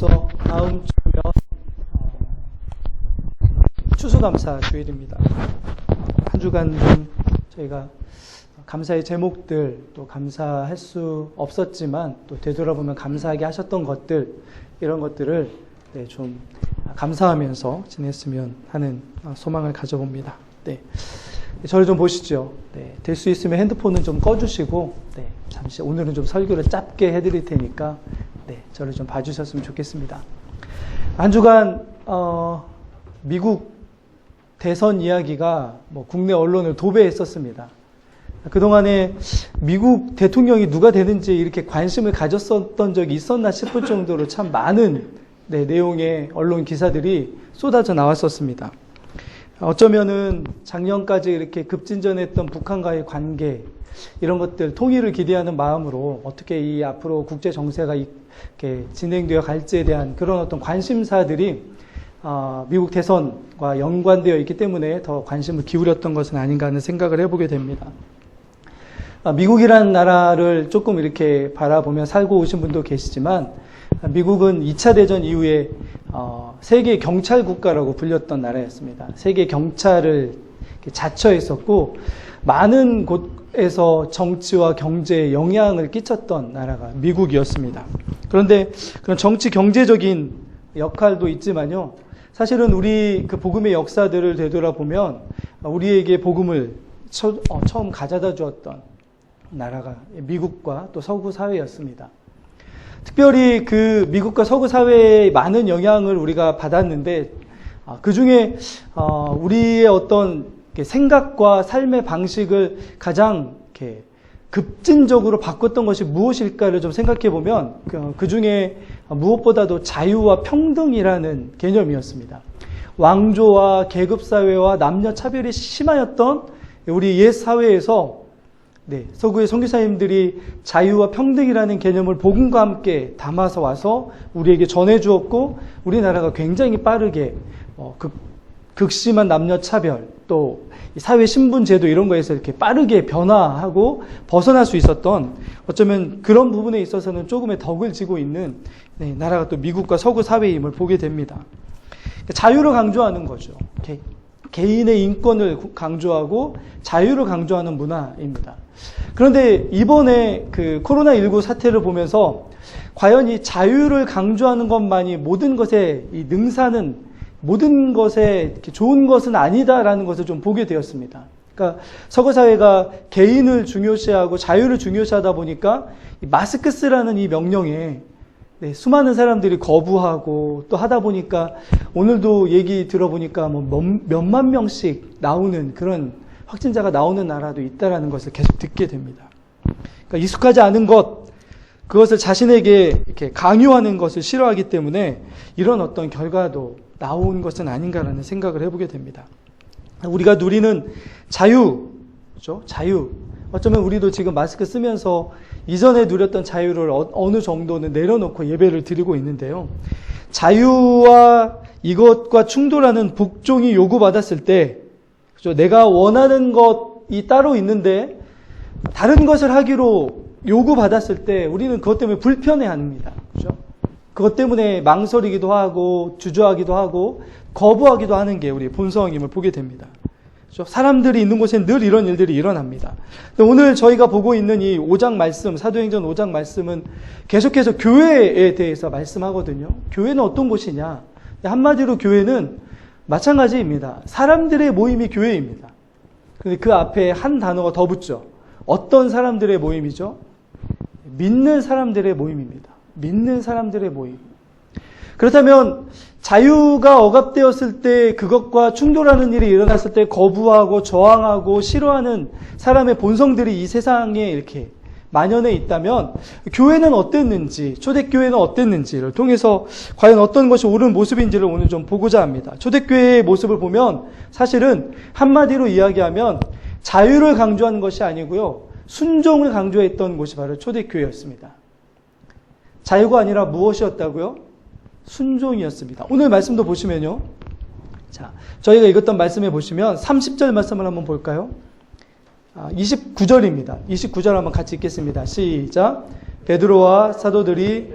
벌써 다음 주면 어, 추수감사 주일입니다. 한 주간 좀 저희가 감사의 제목들 또 감사할 수 없었지만 또 되돌아보면 감사하게 하셨던 것들 이런 것들을 네, 좀 감사하면서 지냈으면 하는 소망을 가져봅니다. 네. 저를 좀 보시죠. 네, 될 수 있으면 핸드폰은 좀 꺼주시고, 네, 잠시 오늘은 좀 설교를 짧게 해드릴 테니까, 네, 저를 좀 봐주셨으면 좋겠습니다. 한 주간 어, 미국 대선 이야기가 뭐 국내 언론을 도배했었습니다. 그동안에 미국 대통령이 누가 되는지 이렇게 관심을 가졌었던 적이 있었나 싶을 정도로 참 많은 네, 내용의 언론 기사들이 쏟아져 나왔었습니다. 어쩌면은 작년까지 이렇게 급진전했던 북한과의 관계 이런 것들 통일을 기대하는 마음으로 어떻게 이 앞으로 국제 정세가 이렇게 진행되어 갈지에 대한 그런 어떤 관심사들이 어, 미국 대선과 연관되어 있기 때문에 더 관심을 기울였던 것은 아닌가 하는 생각을 해보게 됩니다. 아, 미국이라는 나라를 조금 이렇게 바라보며 살고 오신 분도 계시지만 미국은 2차 대전 이후에 어, 세계 경찰 국가라고 불렸던 나라였습니다. 세계 경찰을 자처했었고 많은 곳 에서 정치와 경제에 영향을 끼쳤던 나라가 미국이었습니다. 그런데 그런 정치 경제적인 역할도 있지만요. 사실은 우리 그 복음의 역사들을 되돌아보면 우리에게 복음을 처, 어, 처음 가져다 주었던 나라가 미국과 또 서구 사회였습니다. 특별히 그 미국과 서구 사회에 많은 영향을 우리가 받았는데 아, 그 중에 어, 우리의 어떤 생각과 삶의 방식을 가장 이렇게 급진적으로 바꿨던 것이 무엇일까를 좀 생각해 보면 그, 그 중에 무엇보다도 자유와 평등이라는 개념이었습니다. 왕조와 계급 사회와 남녀 차별이 심하였던 우리 옛 사회에서 네, 서구의 선교사님들이 자유와 평등이라는 개념을 복음과 함께 담아서 와서 우리에게 전해 주었고 우리나라가 굉장히 빠르게 어, 극, 극심한 남녀 차별 또 사회 신분 제도 이런 거에서 이렇게 빠르게 변화하고 벗어날 수 있었던 어쩌면 그런 부분에 있어서는 조금의 덕을 지고 있는 네, 나라가 또 미국과 서구 사회임을 보게 됩니다. 그러니까 자유를 강조하는 거죠. 개, 개인의 인권을 강조하고 자유를 강조하는 문화입니다. 그런데 이번에 그 코로나19 사태를 보면서 과연 이 자유를 강조하는 것만이 모든 것에 이 능사는 모든 것에 좋은 것은 아니다라는 것을 좀 보게 되었습니다. 그러니까 서구 사회가 개인을 중요시하고 자유를 중요시하다 보니까 마스크 쓰라는 이 명령에 네, 수많은 사람들이 거부하고 또 하다 보니까 오늘도 얘기 들어보니까 뭐 몇, 몇만 명씩 나오는 그런 확진자가 나오는 나라도 있다라는 것을 계속 듣게 됩니다. 그러니까 익숙하지 않은 것, 그것을 자신에게 이렇게 강요하는 것을 싫어하기 때문에 이런 어떤 결과도 나온 것은 아닌가라는 생각을 해보게 됩니다. 우리가 누리는 자유, 그렇죠? 자유. 어쩌면 우리도 지금 마스크 쓰면서 이전에 누렸던 자유를 어, 느 정도는 내려놓고 예배를 드리고 있는데요. 자유와 이것과 충돌하는 복종이 요구받았을 때 그죠? 내가 원하는 것이 따로 있는데 다른 것을 하기로 요구받았을 때 우리는 그것 때문에 불편해 합니다. 그것 때문에 망설이기도 하고 주저하기도 하고 거부하기도 하는 게 우리 본성임을 보게 됩니다. 그죠? 사람들이 있는 곳에 늘 이런 일들이 일어납니다. 오늘 저희가 보고 있는 이 5장 말씀, 사도행전 5장 말씀은 계속해서 교회에 대해서 말씀하거든요. 교회는 어떤 곳이냐? 한마디로 교회는 마찬가지입니다. 사람들의 모임이 교회입니다. 근데 그 앞에 한 단어가 더 붙죠. 어떤 사람들의 모임이죠? 믿는 사람들의 모임입니다. 믿는 사람들의 모임. 그렇다면 자유가 억압되었을 때 그것과 충돌하는 일이 일어났을 때 거부하고 저항하고 싫어하는 사람의 본성들이 이 세상에 이렇게 만연해 있다면 교회는 어땠는지, 초대교회는 어땠는지를 통해서 과연 어떤 것이 옳은 모습인지를 오늘 좀 보고자 합니다. 초대교회의 모습을 보면 사실은 한마디로 이야기하면 자유를 강조하는 것이 아니고요. 순종을 강조했던 곳이 바로 초대교회였습니다. 자유가 아니라 무엇이었다고요? 순종이었습니다. 오늘 말씀도 보시면요. 자, 저희가 읽었던 말씀에 보시면 30절 말씀을 한번 볼까요? 아, 29절입니다. 29절 한번 같이 읽겠습니다. 시작. 베드로와 사도들이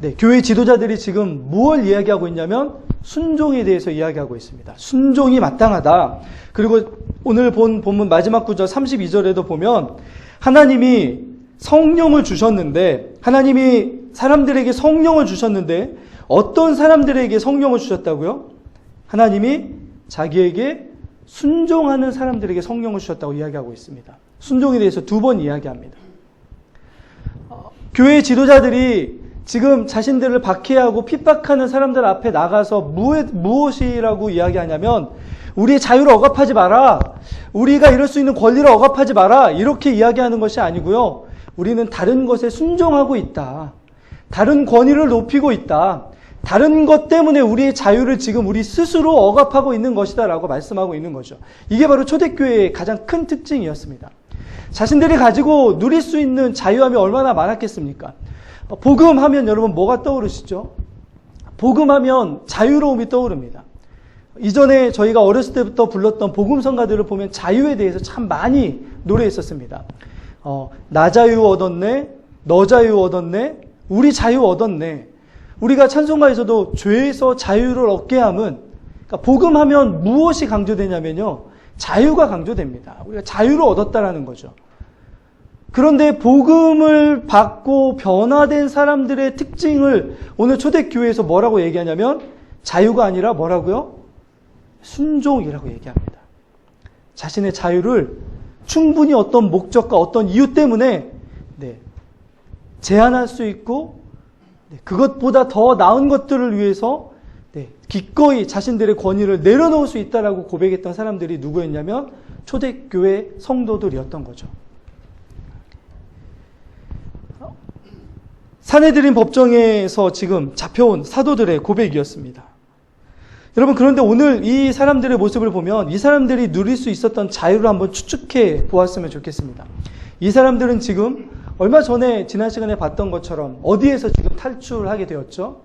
네, 교회 지도자들이 지금 무엇 이야기하고 있냐면 순종에 대해서 이야기하고 있습니다. 순종이 마땅하다. 그리고 오늘 본 본문 마지막 구절 32절에도 보면 하나님이 성령을 주셨는데 하나님이 사람들에게 성령을 주셨는데 어떤 사람들에게 성령을 주셨다고요? 하나님이 자기에게 순종하는 사람들에게 성령을 주셨다고 이야기하고 있습니다. 순종에 대해서 두 번 이야기합니다. 어, 교회 지도자들이 지금 자신들을 박해하고 핍박하는 사람들 앞에 나가서 무엇, 무엇이라고 이야기하냐면 우리의 자유를 억압하지 마라. 우리가 이럴 수 있는 권리를 억압하지 마라. 이렇게 이야기하는 것이 아니고요. 우리는 다른 것에 순종하고 있다. 다른 권위를 높이고 있다. 다른 것 때문에 우리의 자유를 지금 우리 스스로 억압하고 있는 것이다라고 말씀하고 있는 거죠. 이게 바로 초대교회의 가장 큰 특징이었습니다. 자신들이 가지고 누릴 수 있는 자유함이 얼마나 많았겠습니까? 복음 하면 여러분 뭐가 떠오르시죠? 복음 하면 자유로움이 떠오릅니다. 이전에 저희가 어렸을 때부터 불렀던 복음성가들을 보면 자유에 대해서 참 많이 노래했었습니다. 어, 나 자유 얻었네, 너 자유 얻었네, 우리 자유 얻었네. 우리가 찬송가에서도 죄에서 자유를 얻게 함은 그러니까 복음하면 무엇이 강조되냐면요. 자유가 강조됩니다. 우리가 자유를 얻었다라는 거죠. 그런데 복음을 받고 변화된 사람들의 특징을 오늘 초대교회에서 뭐라고 얘기하냐면 자유가 아니라 뭐라고요? 순종이라고 얘기합니다. 자신의 자유를 충분히 어떤 목적과 어떤 이유 때문에 네, 제한할 수 있고 네, 그것보다 더 나은 것들을 위해서 네, 기꺼이 자신들의 권위를 내려놓을 수 있다라고 고백했던 사람들이 누구였냐면 초대교회 성도들이었던 거죠. 사내들인 법정에서 지금 잡혀온 사도들의 고백이었습니다. 여러분, 그런데 오늘 이 사람들의 모습을 보면 이 사람들이 누릴 수 있었던 자유를 한번 추측해 보았으면 좋겠습니다. 이 사람들은 지금 얼마 전에 지난 시간에 봤던 것처럼 어디에서 지금 탈출하게 되었죠?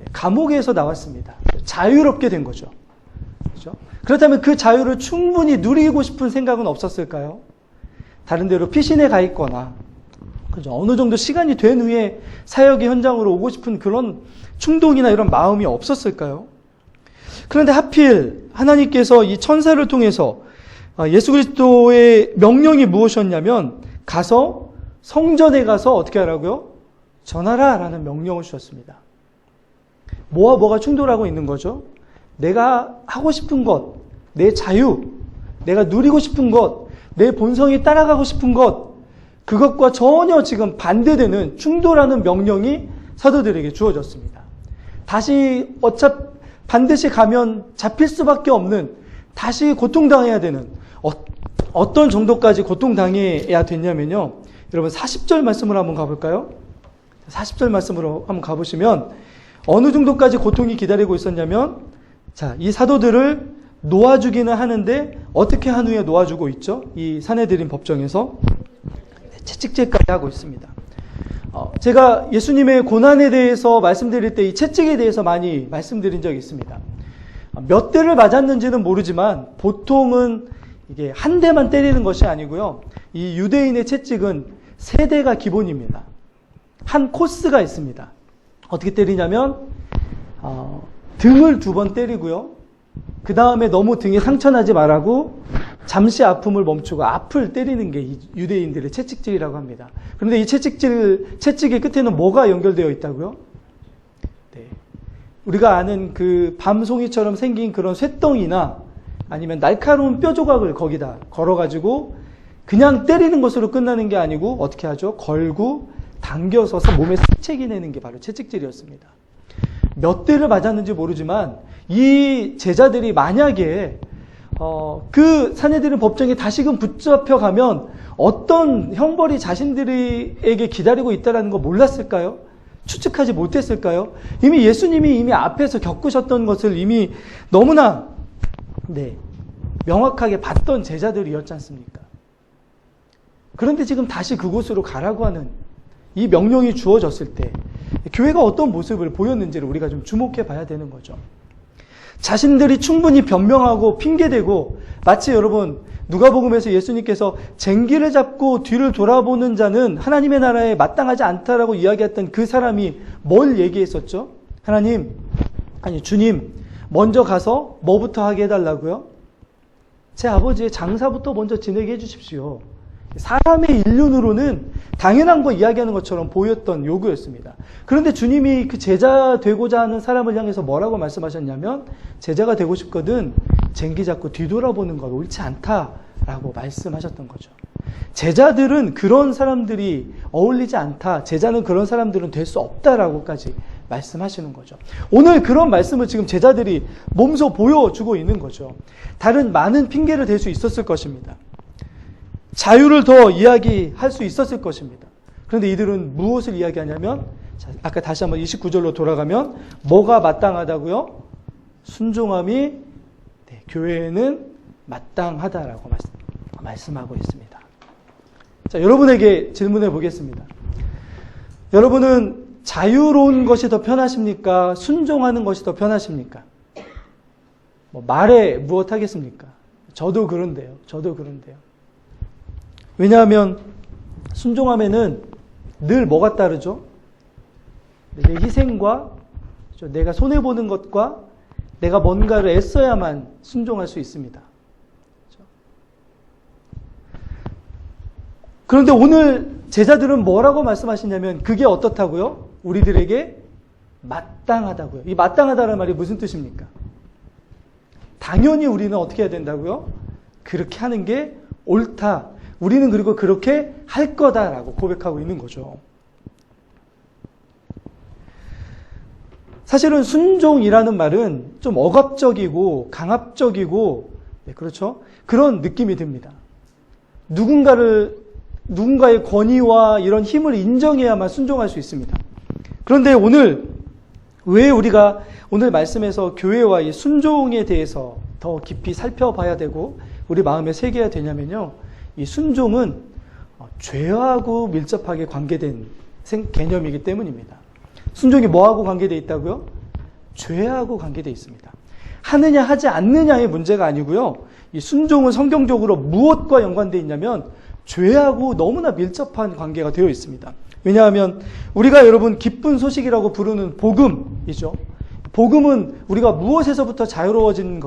네, 감옥에서 나왔습니다. 자유롭게 된 거죠. 그렇죠? 그렇다면 그 자유를 충분히 누리고 싶은 생각은 없었을까요? 다른 데로 피신해 가 있거나 그죠? 어느 정도 시간이 된 후에 사역의 현장으로 오고 싶은 그런 충동이나 이런 마음이 없었을까요? 그런데 하필 하나님께서 이 천사를 통해서 아, 예수 그리스도의 명령이 무엇이었냐면 가서 성전에 가서 어떻게 하라고요? 전하라 라는 명령을 주셨습니다. 뭐와 뭐가 충돌하고 있는 거죠? 내가 하고 싶은 것, 내 자유, 내가 누리고 싶은 것, 내 본성이 따라가고 싶은 것, 그것과 전혀 지금 반대되는 충돌하는 명령이 사도들에게 주어졌습니다. 다시 어차 반드시 가면 잡힐 수밖에 없는 다시 고통당해야 되는 어, 떤 정도까지 고통당해야 됐냐면요. 여러분 40절 말씀으로 한번 가볼까요? 40절 말씀으로 한번 가보시면 어느 정도까지 고통이 기다리고 있었냐면 자, 이 사도들을 놓아주기는 하는데 어떻게 한 후에 놓아주고 있죠? 이 사내들인 법정에서 채찍질까지 하고 있습니다. 어, 제가 예수님의 고난에 대해서 말씀드릴 때 이 채찍에 대해서 많이 말씀드린 적이 있습니다. 몇 대를 맞았는지는 모르지만 보통은 이게 한 대만 때리는 것이 아니고요. 이 유대인의 채찍은 세 대가 기본입니다. 한 코스가 있습니다. 어떻게 때리냐면 어, 등을 두 번 때리고요. 그 다음에 너무 등에 상처 나지 말라고 잠시 아픔을 멈추고 앞을 때리는 게 유대인들의 채찍질이라고 합니다. 그런데 이 채찍질, 채찍의 끝에는 뭐가 연결되어 있다고요? 네. 우리가 아는 그 밤송이처럼 생긴 그런 쇳덩이나 아니면 날카로운 뼈 조각을 거기다 걸어가지고 그냥 때리는 것으로 끝나는 게 아니고 어떻게 하죠? 걸고 당겨서서 몸에 색채기 내는 게 바로 채찍질이었습니다. 몇 대를 맞았는지 모르지만 이 제자들이 만약에 어, 그 사내들은 법정에 다시금 붙잡혀 가면 어떤 형벌이 자신들에게 기다리고 있다는 거 몰랐을까요? 추측하지 못했을까요? 이미 예수님이 이미 앞에서 겪으셨던 것을 이미 너무나 네, 명확하게 봤던 제자들이었지 않습니까? 그런데 지금 다시 그곳으로 가라고 하는 이 명령이 주어졌을 때 교회가 어떤 모습을 보였는지를 우리가 좀 주목해 봐야 되는 거죠. 자신들이 충분히 변명하고 핑계대고 마치 여러분 누가복음에서 예수님께서 쟁기를 잡고 뒤를 돌아보는 자는 하나님의 나라에 마땅하지 않다라고 이야기했던 그 사람이 뭘 얘기했었죠? 하나님, 아니 주님, 먼저 가서 뭐부터 하게 해달라고요? 제 아버지의 장사부터 먼저 지내게 해주십시오. 사람의 인륜으로는 당연한 거 이야기하는 것처럼 보였던 요구였습니다. 그런데 주님이 그 제자 되고자 하는 사람을 향해서 뭐라고 말씀하셨냐면 제자가 되고 싶거든 쟁기 잡고 뒤돌아보는 것 옳지 않다라고 말씀하셨던 거죠. 제자들은 그런 사람들이 어울리지 않다. 제자는 그런 사람들은 될 수 없다라고까지 말씀하시는 거죠. 오늘 그런 말씀을 지금 제자들이 몸소 보여주고 있는 거죠. 다른 많은 핑계를 댈 수 있었을 것입니다. 자유를 더 이야기할 수 있었을 것입니다. 그런데 이들은 무엇을 이야기하냐면, 자, 아까 다시 한번 29절로 돌아가면, 뭐가 마땅하다고요? 순종함이 네, 교회에는 마땅하다라고 말씀, 말씀하고 있습니다. 자, 여러분에게 질문해 보겠습니다. 여러분은 자유로운 것이 더 편하십니까? 순종하는 것이 더 편하십니까? 뭐 말에 무엇 하겠습니까? 저도 그런데요. 저도 그런데요. 왜냐하면 순종함에는 늘 뭐가 따르죠? 내 희생과 내가 손해보는 것과 내가 뭔가를 애써야만 순종할 수 있습니다. 그런데 오늘 제자들은 뭐라고 말씀하시냐면 그게 어떻다고요? 우리들에게 마땅하다고요. 이 마땅하다는 말이 무슨 뜻입니까? 당연히 우리는 어떻게 해야 된다고요? 그렇게 하는 게 옳다. 우리는 그리고 그렇게 할 거다라고 고백하고 있는 거죠. 사실은 순종이라는 말은 좀 억압적이고 강압적이고 네, 그렇죠? 그런 느낌이 듭니다. 누군가를 누군가의 권위와 이런 힘을 인정해야만 순종할 수 있습니다. 그런데 오늘 왜 우리가 오늘 말씀에서 교회와 이 순종에 대해서 더 깊이 살펴봐야 되고 우리 마음에 새겨야 되냐면요. 이 순종은 죄하고 밀접하게 관계된 개념이기 때문입니다. 순종이 뭐하고 관계되어 있다고요? 죄하고 관계되어 있습니다. 하느냐 하지 않느냐의 문제가 아니고요. 이 순종은 성경적으로 무엇과 연관되어 있냐면 죄하고 너무나 밀접한 관계가 되어 있습니다. 왜냐하면 우리가 여러분 기쁜 소식이라고 부르는 복음이죠. 복음은 우리가 무엇에서부터 자유로워지는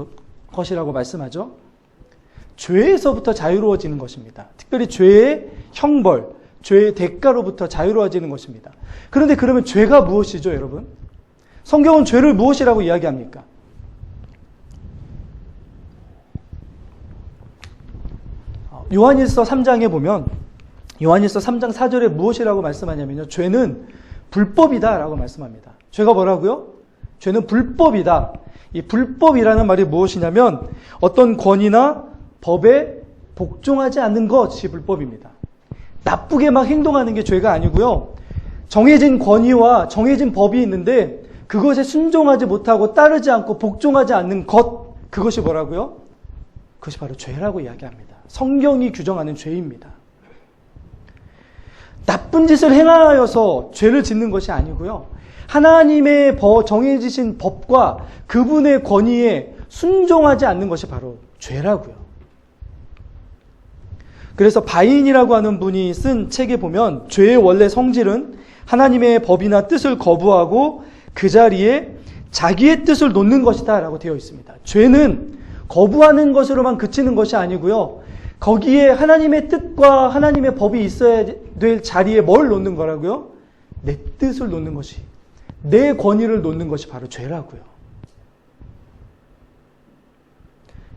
것이라고 말씀하죠? 죄에서부터 자유로워지는 것입니다. 특별히 죄의 형벌, 죄의 대가로부터 자유로워지는 것입니다. 그런데 그러면 죄가 무엇이죠, 여러분? 성경은 죄를 무엇이라고 이야기합니까? 요한일서 3장에 보면 요한일서 3장 4절에 무엇이라고 말씀하냐면요. 죄는 불법이다라고 말씀합니다. 죄가 뭐라고요? 죄는 불법이다. 이 불법이라는 말이 무엇이냐면 어떤 권위나 법에 복종하지 않는 것이 불법입니다. 나쁘게 막 행동하는 게 죄가 아니고요. 정해진 권위와 정해진 법이 있는데 그것에 순종하지 못하고 따르지 않고 복종하지 않는 것 그것이 뭐라고요? 그것이 바로 죄라고 이야기합니다. 성경이 규정하는 죄입니다. 나쁜 짓을 행하여서 죄를 짓는 것이 아니고요. 하나님의 정해지신 법과 그분의 권위에 순종하지 않는 것이 바로 죄라고요. 그래서 바인이라고 하는 분이 쓴 책에 보면 죄의 원래 성질은 하나님의 법이나 뜻을 거부하고 그 자리에 자기의 뜻을 놓는 것이다 라고 되어 있습니다. 죄는 거부하는 것으로만 그치는 것이 아니고요. 거기에 하나님의 뜻과 하나님의 법이 있어야 될 자리에 뭘 놓는 거라고요? 내 뜻을 놓는 것이, 내 권위를 놓는 것이 바로 죄라고요.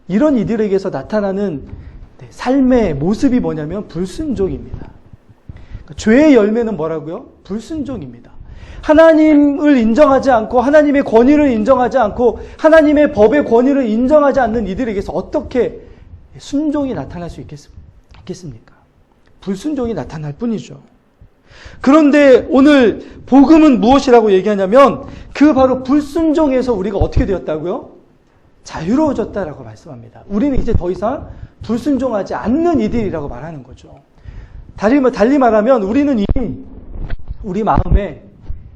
이런 이들에게서 나타나는 네, 삶의 모습이 뭐냐면 불순종입니다. 그러니까 죄의 열매는 뭐라고요? 불순종입니다. 하나님을 인정하지 않고 하나님의 권위를 인정하지 않고 하나님의 법의 권위를 인정하지 않는 이들에게서 어떻게 순종이 나타날 수 있겠습니까? 불순종이 나타날 뿐이죠. 그런데 오늘 복음은 무엇이라고 얘기하냐면 그 바로 불순종에서 우리가 어떻게 되었다고요? 자유로워졌다라고 말씀합니다. 우리는 이제 더 이상 불순종하지 않는 이들이라고 말하는 거죠. 달리 말하면 우리는 이미 우리 마음에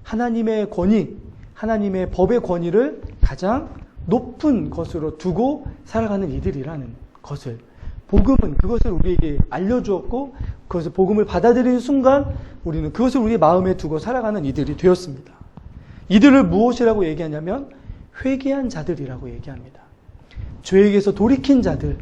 하나님의 권위, 하나님의 법의 권위를 가장 높은 것으로 두고 살아가는 이들이라는 것을 복음은 그것을 우리에게 알려주었고 그것을 복음을 받아들이는 순간 우리는 그것을 우리 마음에 두고 살아가는 이들이 되었습니다. 이들을 무엇이라고 얘기하냐면 회개한 자들이라고 얘기합니다. 죄에게서 돌이킨 자들,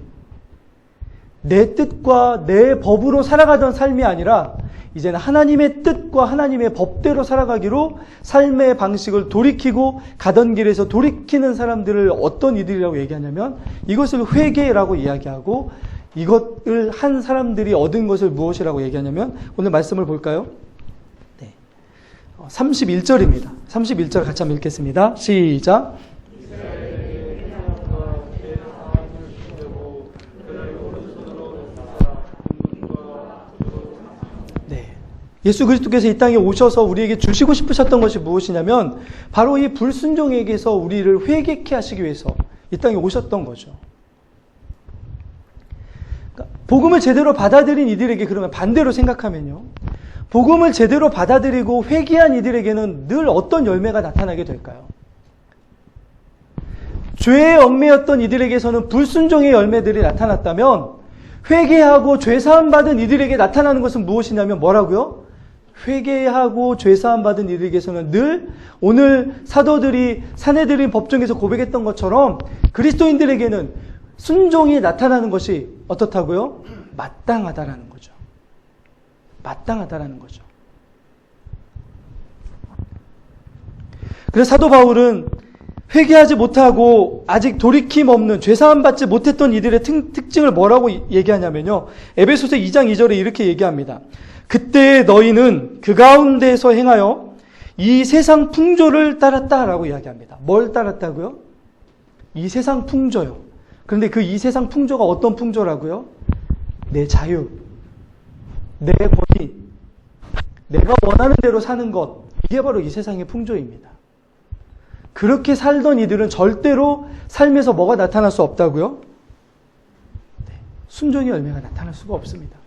내 뜻과 내 법으로 살아가던 삶이 아니라 이제는 하나님의 뜻과 하나님의 법대로 살아가기로 삶의 방식을 돌이키고 가던 길에서 돌이키는 사람들을 어떤 이들이라고 얘기하냐면 이것을 회개라고 이야기하고 이것을 한 사람들이 얻은 것을 무엇이라고 얘기하냐면 오늘 말씀을 볼까요? 네. 31절입니다. 31절 같이 한번 읽겠습니다. 시작. 네. 예수 그리스도께서 이 땅에 오셔서 우리에게 주시고 싶으셨던 것이 무엇이냐면 바로 이 불순종에게서 우리를 회개케 하시기 위해서 이 땅에 오셨던 거죠. 그러니까 복음을 제대로 받아들인 이들에게 그러면 반대로 생각하면요. 복음을 제대로 받아들이고 회개한 이들에게는 늘 어떤 열매가 나타나게 될까요? 죄에 얽매였던 이들에게서는 불순종의 열매들이 나타났다면 회개하고 죄 사함 받은 이들에게 나타나는 것은 무엇이냐면 뭐라고요? 회개하고 죄사함 받은 이들에게서는 늘 오늘 사도들이 사내들인 법정에서 고백했던 것처럼 그리스도인들에게는 순종이 나타나는 것이 어떻다고요? 마땅하다라는 거죠. 마땅하다라는 거죠. 그래서 사도 바울은 회개하지 못하고 아직 돌이킴 없는 죄사함 받지 못했던 이들의 특, 증을 뭐라고 얘기하냐면요. 에베소서 2장 2절에 이렇게 얘기합니다. 그때 너희는 그 가운데서 행하여 이 세상 풍조를 따랐다라고 이야기합니다. 뭘 따랐다고요? 이 세상 풍조요. 그런데 그 이 세상 풍조가 어떤 풍조라고요? 내 자유, 내 권위, 내가 원하는 대로 사는 것, 이게 바로 이 세상의 풍조입니다. 그렇게 살던 이들은 절대로 삶에서 뭐가 나타날 수 없다고요? 네, 순종의 열매가 나타날 수가 없습니다.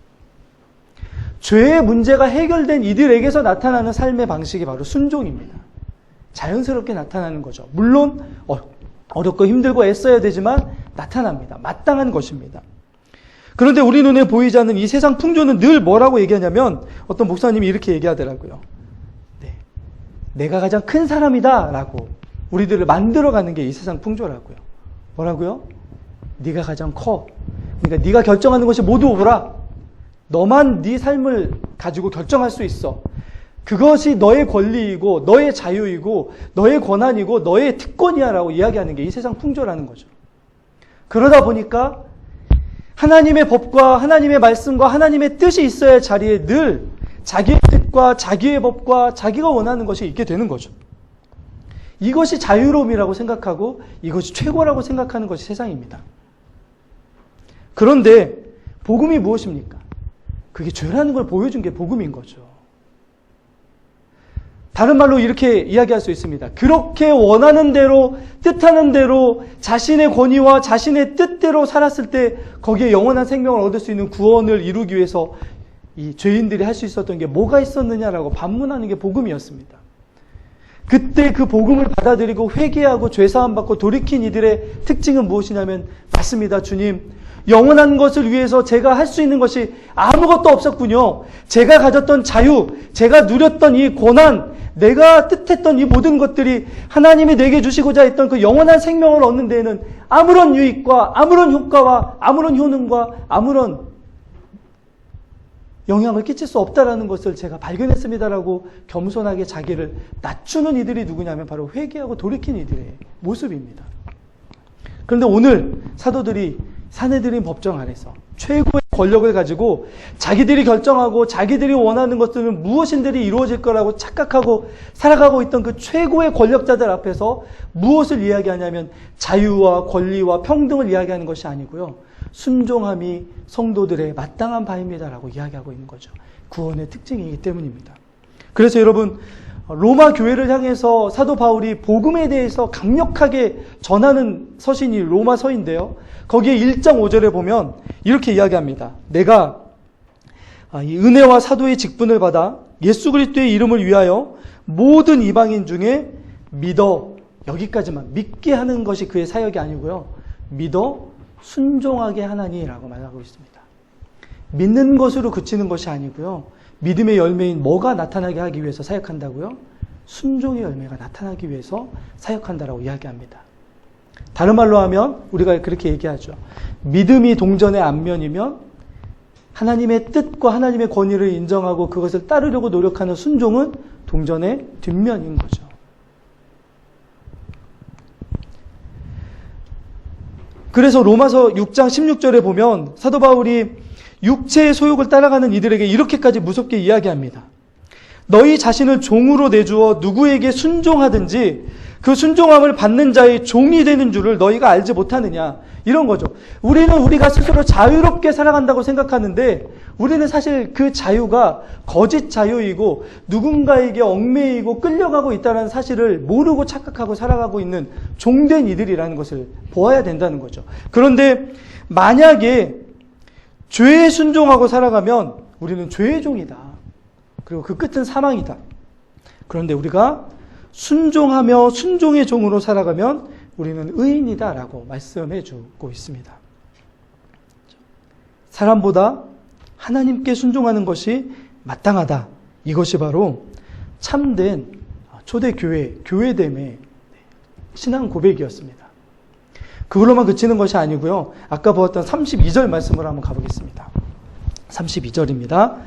죄의 문제가 해결된 이들에게서 나타나는 삶의 방식이 바로 순종입니다. 자연스럽게 나타나는 거죠. 물론 어, 어렵고 힘들고 애써야 되지만 나타납니다. 마땅한 것입니다. 그런데 우리 눈에 보이지 않는 이 세상 풍조는 늘 뭐라고 얘기하냐면 어떤 목사님이 이렇게 얘기하더라고요. 네, 내가 가장 큰 사람이다 라고 우리들을 만들어가는 게 이 세상 풍조라고요. 뭐라고요? 네가 가장 커. 그러니까 네가 결정하는 것이 모두 오라. 너만 네 삶을 가지고 결정할 수 있어. 그것이 너의 권리이고 너의 자유이고 너의 권한이고 너의 특권이야라고 이야기하는 게 이 세상 풍조라는 거죠. 그러다 보니까 하나님의 법과 하나님의 말씀과 하나님의 뜻이 있어야 할 자리에 늘 자기의 뜻과 자기의 법과 자기가 원하는 것이 있게 되는 거죠. 이것이 자유로움이라고 생각하고 이것이 최고라고 생각하는 것이 세상입니다. 그런데 복음이 무엇입니까? 그게 죄라는 걸 보여준 게 복음인 거죠. 다른 말로 이렇게 이야기할 수 있습니다. 그렇게 원하는 대로, 뜻하는 대로 자신의 권위와 자신의 뜻대로 살았을 때 거기에 영원한 생명을 얻을 수 있는 구원을 이루기 위해서 이 죄인들이 할 수 있었던 게 뭐가 있었느냐라고 반문하는 게 복음이었습니다. 그때 그 복음을 받아들이고 회개하고 죄사함 받고 돌이킨 이들의 특징은 무엇이냐면 맞습니다, 주님. 영원한 것을 위해서 제가 할 수 있는 것이 아무것도 없었군요. 제가 가졌던 자유, 제가 누렸던 이 고난, 내가 뜻했던 이 모든 것들이 하나님이 내게 주시고자 했던 그 영원한 생명을 얻는 데에는 아무런 유익과 아무런 효과와 아무런 효능과 아무런 영향을 끼칠 수 없다라는 것을 제가 발견했습니다라고 겸손하게 자기를 낮추는 이들이 누구냐면 바로 회개하고 돌이킨 이들의 모습입니다. 그런데 오늘 사도들이 사내들인 법정 안에서 최고의 권력을 가지고 자기들이 결정하고 자기들이 원하는 것들은 무엇인들이 이루어질 거라고 착각하고 살아가고 있던 그 최고의 권력자들 앞에서 무엇을 이야기하냐면 자유와 권리와 평등을 이야기하는 것이 아니고요. 순종함이 성도들의 마땅한 바입니다라고 이야기하고 있는 거죠. 구원의 특징이기 때문입니다. 그래서 여러분 로마 교회를 향해서 사도 바울이 복음에 대해서 강력하게 전하는 서신이 로마 서인데요. 거기에 1장 5절에 보면 이렇게 이야기합니다. 내가 아, 이 은혜와 사도의 직분을 받아 예수 그리스도의 이름을 위하여 모든 이방인 중에 믿어 여기까지만 믿게 하는 것이 그의 사역이 아니고요. 믿어 순종하게 하나니라고 말하고 있습니다. 믿는 것으로 그치는 것이 아니고요. 믿음의 열매인 뭐가 나타나게 하기 위해서 사역한다고요? 순종의 열매가 나타나기 위해서 사역한다라고 이야기합니다. 다른 말로 하면 우리가 그렇게 얘기하죠. 믿음이 동전의 앞면이면 하나님의 뜻과 하나님의 권위를 인정하고 그것을 따르려고 노력하는 순종은 동전의 뒷면인 거죠. 그래서 로마서 6장 16절에 보면 사도 바울이 육체의 소욕을 따라가는 이들에게 이렇게까지 무섭게 이야기합니다. 너희 자신을 종으로 내주어 누구에게 순종하든지 그 순종함을 받는 자의 종이 되는 줄을 너희가 알지 못하느냐. 이런 거죠. 우리는 우리가 스스로 자유롭게 살아간다고 생각하는데 우리는 사실 그 자유가 거짓 자유이고 누군가에게 얽매이고 끌려가고 있다는 사실을 모르고 착각하고 살아가고 있는 종된 이들이라는 것을 보아야 된다는 거죠. 그런데 만약에 죄에 순종하고 살아가면 우리는 죄의 종이다. 그리고 그 끝은 사망이다. 그런데 우리가 순종하며 순종의 종으로 살아가면 우리는 의인이다 라고 말씀해 주고 있습니다. 사람보다 하나님께 순종하는 것이 마땅하다. 이것이 바로 참된 초대 교회, 교회됨의 신앙 고백이었습니다. 그걸로만 그치는 것이 아니고요. 아까 보았던 32절 말씀을 한번 가보겠습니다. 32절입니다.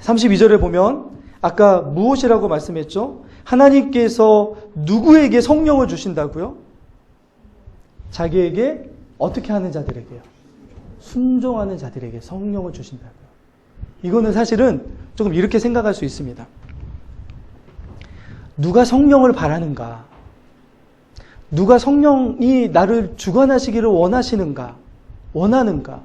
32절에 보면 아까 무엇이라고 말씀했죠? 하나님께서 누구에게 성령을 주신다고요? 자기에게 어떻게 하는 자들에게요? 순종하는 자들에게 성령을 주신다고요. 이거는 사실은 조금 이렇게 생각할 수 있습니다. 누가 성령을 바라는가? 누가 성령이 나를 주관하시기를 원하시는가? 원하는가?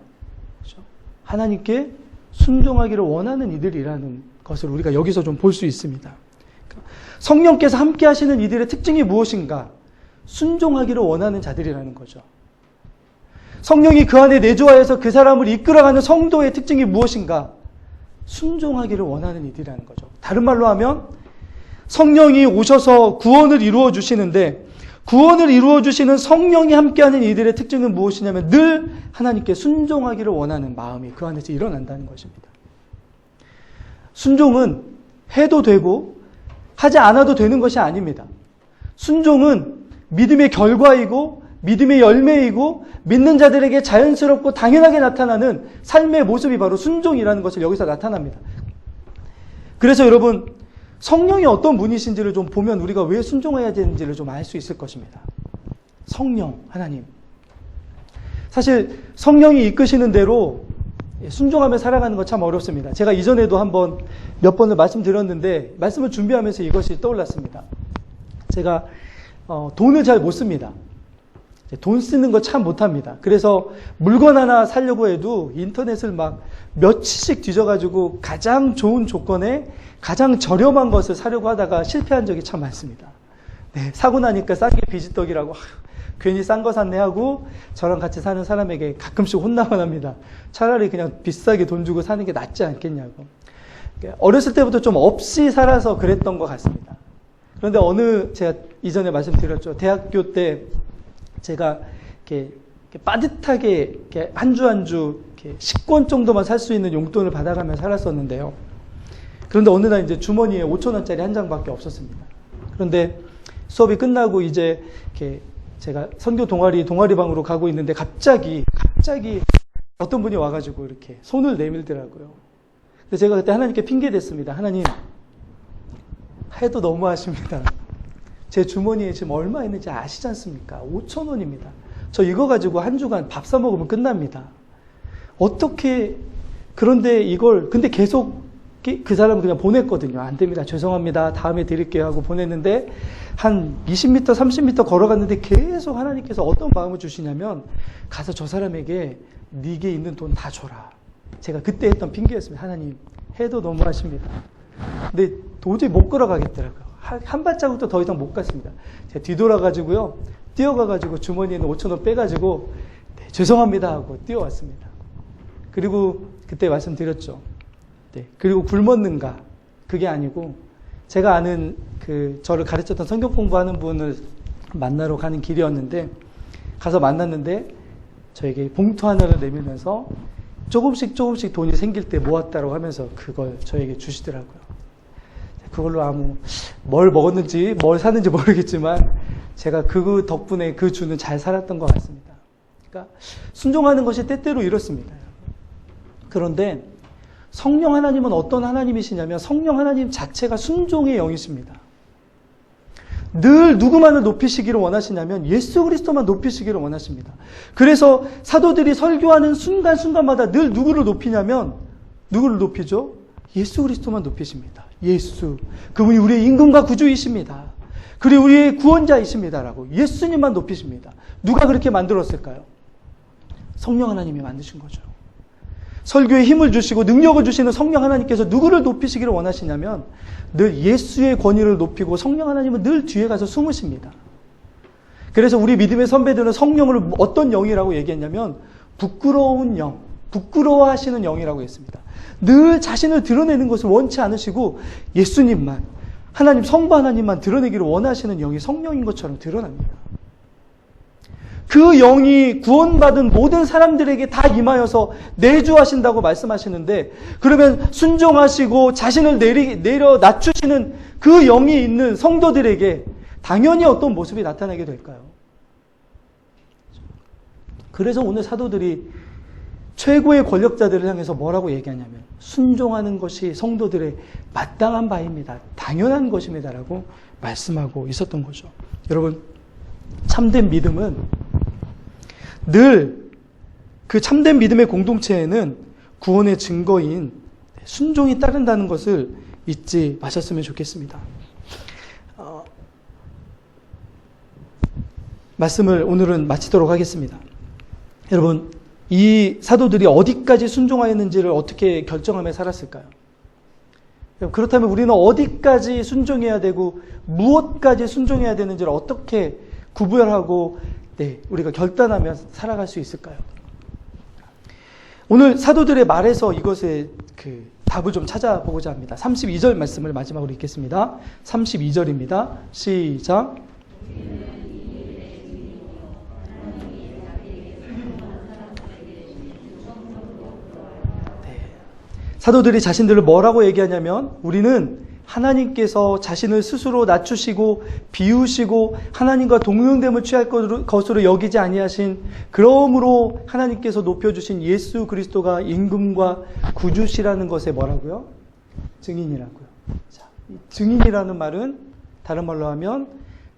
그렇죠? 하나님께 순종하기를 원하는 이들이라는 것을 우리가 여기서 좀 볼 수 있습니다. 성령께서 함께 하시는 이들의 특징이 무엇인가? 순종하기를 원하는 자들이라는 거죠. 성령이 그 안에 내주하여서 그 사람을 이끌어가는 성도의 특징이 무엇인가? 순종하기를 원하는 이들이라는 거죠. 다른 말로 하면 성령이 오셔서 구원을 이루어 주시는데 구원을 이루어 주시는 성령이 함께하는 이들의 특징은 무엇이냐면 늘 하나님께 순종하기를 원하는 마음이 그 안에서 일어난다는 것입니다. 순종은 해도 되고 하지 않아도 되는 것이 아닙니다. 순종은 믿음의 결과이고 믿음의 열매이고 믿는 자들에게 자연스럽고 당연하게 나타나는 삶의 모습이 바로 순종이라는 것을 여기서 나타납니다. 그래서 여러분 성령이 어떤 분이신지를 좀 보면 우리가 왜 순종해야 되는지를 좀 알 수 있을 것입니다. 성령 하나님. 사실 성령이 이끄시는 대로 순종하며 살아가는 거참 어렵습니다. 제가 이전에도 한번 몇 번을 말씀드렸는데 말씀을 준비하면서 이것이 떠올랐습니다. 제가 어, 돈을 잘 못 씁니다. 돈 쓰는 거 참 못합니다. 그래서 물건 하나 사려고 해도 인터넷을 막 며칠씩 뒤져가지고 가장 좋은 조건에 가장 저렴한 것을 사려고 하다가 실패한 적이 참 많습니다. 네, 사고 나니까 싼 게 비지떡이라고 괜히 싼 거 샀네 하고 저랑 같이 사는 사람에게 가끔씩 혼나곤 합니다. 차라리 그냥 비싸게 돈 주고 사는 게 낫지 않겠냐고. 어렸을 때부터 좀 없이 살아서 그랬던 것 같습니다. 그런데 어느 제가 이전에 말씀드렸죠. 대학교 때 제가 이렇게, 빠듯하게 이렇게 한주 한 주 식권 정도만 살 수 있는 용돈을 받아가며 살았었는데요. 그런데 어느 날 이제 주머니에 5천 원짜리 한 장밖에 없었습니다. 그런데 수업이 끝나고 이제 이렇게 제가 선교 동아리 동아리 방으로 가고 있는데 갑자기 갑자기 어떤 분이 와가지고 이렇게 손을 내밀더라고요. 그래서 제가 그때 하나님께 핑계 댔습니다. 하나님 해도 너무하십니다. 제 주머니에 지금 얼마 있는지 아시지 않습니까? 5천 원입니다. 저 이거 가지고 한 주간 밥 사 먹으면 끝납니다. 어떻게 그런데 이걸 근데 계속 그 사람은 그냥 보냈거든요. 안 됩니다. 죄송합니다. 다음에 드릴게요 하고 보냈는데 한 20m, 30m 걸어갔는데 계속 하나님께서 어떤 마음을 주시냐면 가서 저 사람에게 네게 있는 돈 다 줘라. 제가 그때 했던 핑계였습니다. 하나님 해도 너무하십니다. 근데 도저히 못 걸어가겠더라고요. 한 발자국도 더 이상 못 갔습니다. 제가 뒤돌아가지고요. 뛰어가가지고 주머니에 있는 5천 원 빼가지고 네, 죄송합니다 하고 뛰어왔습니다. 그리고 그때 말씀드렸죠. 네, 그리고 굶었는가? 그게 아니고 제가 아는 그 저를 가르쳤던 성경 공부하는 분을 만나러 가는 길이었는데 가서 만났는데 저에게 봉투 하나를 내밀면서 조금씩 조금씩 돈이 생길 때 모았다고 하면서 그걸 저에게 주시더라고요. 그걸로 아무 뭘 먹었는지 뭘 샀는지 모르겠지만 제가 그 덕분에 그 주는 잘 살았던 것 같습니다. 그러니까 순종하는 것이 때때로 이렇습니다. 그런데 성령 하나님은 어떤 하나님이시냐면 성령 하나님 자체가 순종의 영이십니다. 늘 누구만을 높이시기를 원하시냐면 예수 그리스도만 높이시기를 원하십니다. 그래서 사도들이 설교하는 순간순간마다 늘 누구를 높이냐면 누구를 높이죠? 예수 그리스도만 높이십니다. 예수. 그분이 우리의 임금과 구주이십니다. 그리고 우리의 구원자이십니다라고 예수님만 높이십니다. 누가 그렇게 만들었을까요? 성령 하나님이 만드신 거죠. 설교에 힘을 주시고 능력을 주시는 성령 하나님께서 누구를 높이시기를 원하시냐면 늘 예수의 권위를 높이고 성령 하나님은 늘 뒤에 가서 숨으십니다. 그래서 우리 믿음의 선배들은 성령을 어떤 영이라고 얘기했냐면 부끄러운 영, 부끄러워하시는 영이라고 했습니다. 늘 자신을 드러내는 것을 원치 않으시고 예수님만 하나님 성부 하나님만 드러내기를 원하시는 영이 성령인 것처럼 드러납니다. 그 영이 구원받은 모든 사람들에게 다 임하여서 내주하신다고 말씀하시는데 그러면 순종하시고 자신을 내리, 내려 낮추시는 그 영이 있는 성도들에게 당연히 어떤 모습이 나타나게 될까요? 그래서 오늘 사도들이 최고의 권력자들을 향해서 뭐라고 얘기하냐면 순종하는 것이 성도들의 마땅한 바입니다. 당연한 것입니다라고 말씀하고 있었던 거죠. 여러분 참된 믿음은 늘 그 참된 믿음의 공동체에는 구원의 증거인 순종이 따른다는 것을 잊지 마셨으면 좋겠습니다. 어, 말씀을 오늘은 마치도록 하겠습니다. 여러분, 이 사도들이 어디까지 순종하였는지를 어떻게 결정하며 살았을까요? 그렇다면 우리는 어디까지 순종해야 되고 무엇까지 순종해야 되는지를 어떻게 구별하고 네, 우리가 결단하며 살아갈 수 있을까요? 오늘 사도들의 말에서 이것의 그 답을 좀 찾아보고자 합니다. 32절 말씀을 마지막으로 읽겠습니다. 32절입니다. 시작. 네. 사도들이 자신들을 뭐라고 얘기하냐면 우리는 하나님께서 자신을 스스로 낮추시고 비우시고 하나님과 동등됨을 취할 것으로 여기지 아니하신 그러므로 하나님께서 높여주신 예수 그리스도가 임금과 구주시라는 것에 뭐라고요? 증인이라고요. 자, 증인이라는 말은 다른 말로 하면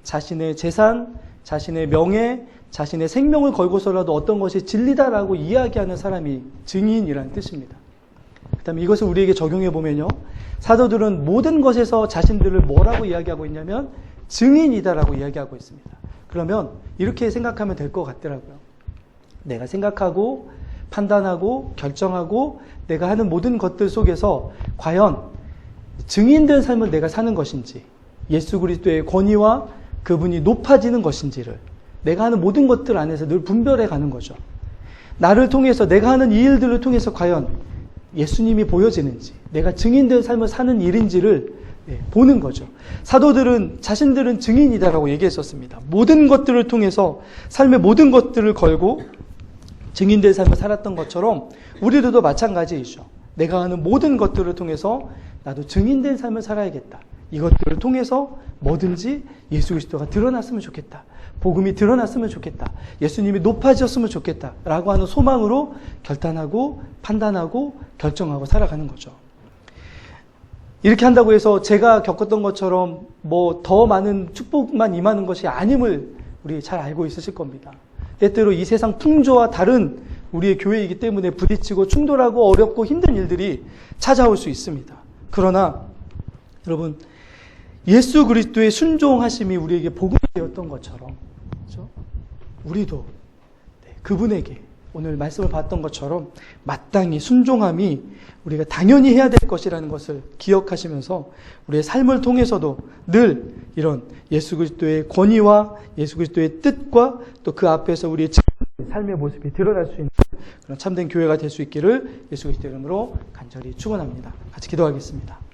자신의 재산, 자신의 명예, 자신의 생명을 걸고서라도 어떤 것이 진리다라고 이야기하는 사람이 증인이라는 뜻입니다. 그 다음에 이것을 우리에게 적용해 보면요. 사도들은 모든 것에서 자신들을 뭐라고 이야기하고 있냐면 증인이다라고 이야기하고 있습니다. 그러면 이렇게 생각하면 될 것 같더라고요. 내가 생각하고 판단하고 결정하고 내가 하는 모든 것들 속에서 과연 증인된 삶을 내가 사는 것인지 예수 그리스도의 권위와 그분이 높아지는 것인지를 내가 하는 모든 것들 안에서 늘 분별해 가는 거죠. 나를 통해서 내가 하는 이 일들을 통해서 과연 예수님이 보여지는지, 내가 증인된 삶을 사는 일인지를 예, 보는 거죠. 사도들은 자신들은 증인이다라고 얘기했었습니다. 모든 것들을 통해서 삶의 모든 것들을 걸고 증인된 삶을 살았던 것처럼 우리들도 마찬가지이죠. 내가 하는 모든 것들을 통해서 나도 증인된 삶을 살아야겠다. 이것들을 통해서 뭐든지 예수 그리스도가 드러났으면 좋겠다. 복음이 드러났으면 좋겠다. 예수님이 높아졌으면 좋겠다. 라고 하는 소망으로 결단하고 판단하고 결정하고 살아가는 거죠. 이렇게 한다고 해서 제가 겪었던 것처럼 뭐 더 많은 축복만 임하는 것이 아님을 우리 잘 알고 있으실 겁니다. 때때로 이 세상 풍조와 다른 우리의 교회이기 때문에 부딪히고 충돌하고 어렵고 힘든 일들이 찾아올 수 있습니다. 그러나 여러분 예수 그리스도의 순종하심이 우리에게 복음이 되었던 것처럼? 우리도 네, 그분에게 오늘 말씀을 봤던 것처럼 마땅히 순종함이 우리가 당연히 해야 될 것이라는 것을 기억하시면서 우리의 삶을 통해서도 늘 이런 예수 그리스도의 권위와 예수 그리스도의 뜻과 또 그 앞에서 우리의 삶의 모습이 드러날 수 있는 그런 참된 교회가 될 수 있기를 예수 그리스도 이름으로 간절히 축원합니다. 같이 기도하겠습니다.